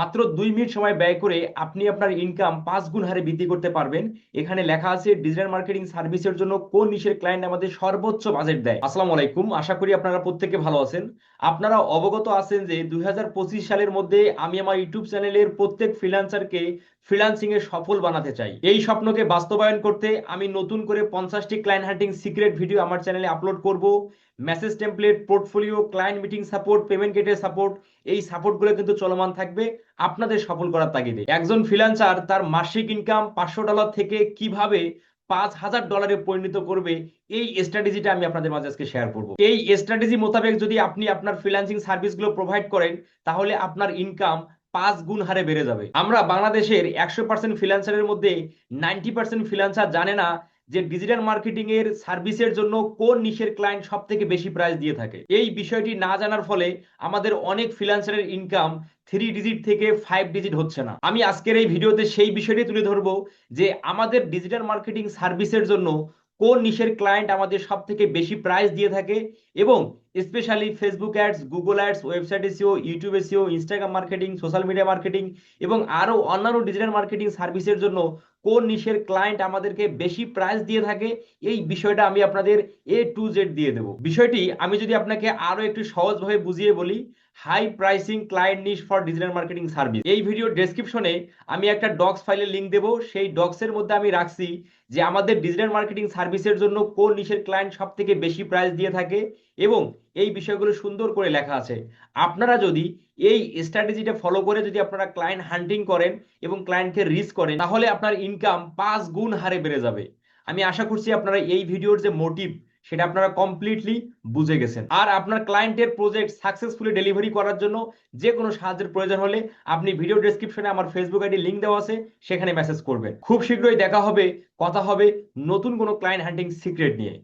মাত্র দুই মিনিট সময় ব্যয় করে আপনি আপনার ইনকাম পাঁচ গুণ হারে বৃদ্ধি করতে পারবেন। এখানে লেখা আছে ডিজিটাল মার্কেটিং সার্ভিসের জন্য কোন নিশের ক্লায়েন্ট আমাদের সর্বোচ্চ বাজেট দেয়? আসসালামু আলাইকুম, আশা করি আপনারা প্রত্যেকে ভালো আছেন। আপনারা অবগত আছেন যে দুই হাজার পঁচিশ সালের মধ্যে আমি আমার ইউটিউব চ্যানেলের প্রত্যেক ফ্রিল্যান্সারকে ফ্রিল্যান্সিং এ সফল বানাতে চাই। এই স্বপ্নকে বাস্তবায়ন করতে আমি নতুন করে পঞ্চাশটি ক্লায়েন্ট হান্টিং সিক্রেট ভিডিও আমার চ্যানেলে আপলোড করব। Message template portfolio client meeting support payment গেটের সাপোর্ট এই সাপোর্টগুলো কিন্তু চলমান থাকবে। আপনাদের সফল করার তাগিদে। একজন ফ্রিল্যান্সার তার মাসিক ইনকাম পাঁচশো ডলার থেকে কীভাবে পাঁচ হাজার ডলারে পরিণত করবে, এই স্ট্র্যাটেজিটা আমি আপনাদের মাঝে আজকে শেয়ার করব। এই স্ট্র্যাটেজি মোতাবেক যদি আপনি আপনার ফ্রিল্যান্সিং সার্ভিসগুলো প্রোভাইড করেন, তাহলে আপনার ইনকাম পাঁচ গুণ হারে বেড়ে যাবে। আমরা বাংলাদেশের একশো পার্সেন্ট ফ্রিল্যান্সারের মধ্যে নাইনটি পার্সেন্ট ফ্রিল্যান্সার জানে না যে ডিজিটাল মার্কেটিং এর সার্ভিসের জন্য কোন নিশের ক্লায়েন্ট সব থেকে বেশি প্রাইস দিয়ে থাকে। এই বিষয়টি না জানার ফলে আমাদের অনেক ফ্রিলান্সারের ইনকাম থ্রি ডিজিট থেকে ফাইভ ডিজিট হচ্ছে না। আমি আজকের এই ভিডিওতে সেই বিষয়টি তুলে ধরবো যে আমাদের ডিজিটাল মার্কেটিং সার্ভিসের জন্য কোন নিশের ক্লায়েন্ট আমাদের সব থেকে বেশি প্রাইস দিয়ে থাকে এবং specially Facebook ads Google ads website SEO YouTube SEO Instagram marketing social media marketing এবং আরও অন্যান্য ডিজিটাল মার্কেটিং সার্ভিসের জন্য কোন নিশের ক্লায়েন্ট আমাদেরকে বেশি প্রাইস দিয়ে থাকে, এই বিষয়টা আমি আপনাদের এ টু জেড দিয়ে দেবো। বিষয়টি আমি যদি আপনাকে আরও একটু সহজভাবে বুঝিয়ে বলি high pricing client niche for digital marketing service এই ভিডিও ডেসক্রিপশনে আমি একটা ডক্স ফাইলের লিঙ্ক দেবো। সেই ডক্সের মধ্যে আমি রাখছি যে আমাদের ডিজিটাল মার্কেটিং সার্ভিসের জন্য কোন নিশের ক্লায়েন্ট সব থেকে বেশি প্রাইস দিয়ে থাকে এবং এই বিষয়গুলো সুন্দর করে লেখা আছে। আপনারা যদি এই স্ট্র্যাটেজিটা ফলো করে যদি আপনারা ক্লায়েন্ট হান্টিং করেন এবং ক্লায়েন্টকে রিচ করেন, তাহলে আপনার ইনকাম পাঁচ গুণ হারে বেড়ে যাবে। আমি আশা করছি আপনারা এই ভিডিওর যে মোটিভ সেটা আপনারা কমপ্লিটলি বুঝে গেছেন। আর আপনার ক্লায়েন্টের প্রজেক্ট সাকসেসফুলি ডেলিভারি করার জন্য যে কোনো সাহায্যের প্রয়োজন হলে আপনি ভিডিও ডেসক্রিপশনে আমার ফেসবুক আইডি লিঙ্ক দেওয়া আছে, সেখানে মেসেজ করবেন। খুব শীঘ্রই দেখা হবে, কথা হবে নতুন কোনো ক্লায়েন্ট হান্টিং সিক্রেট নিয়ে।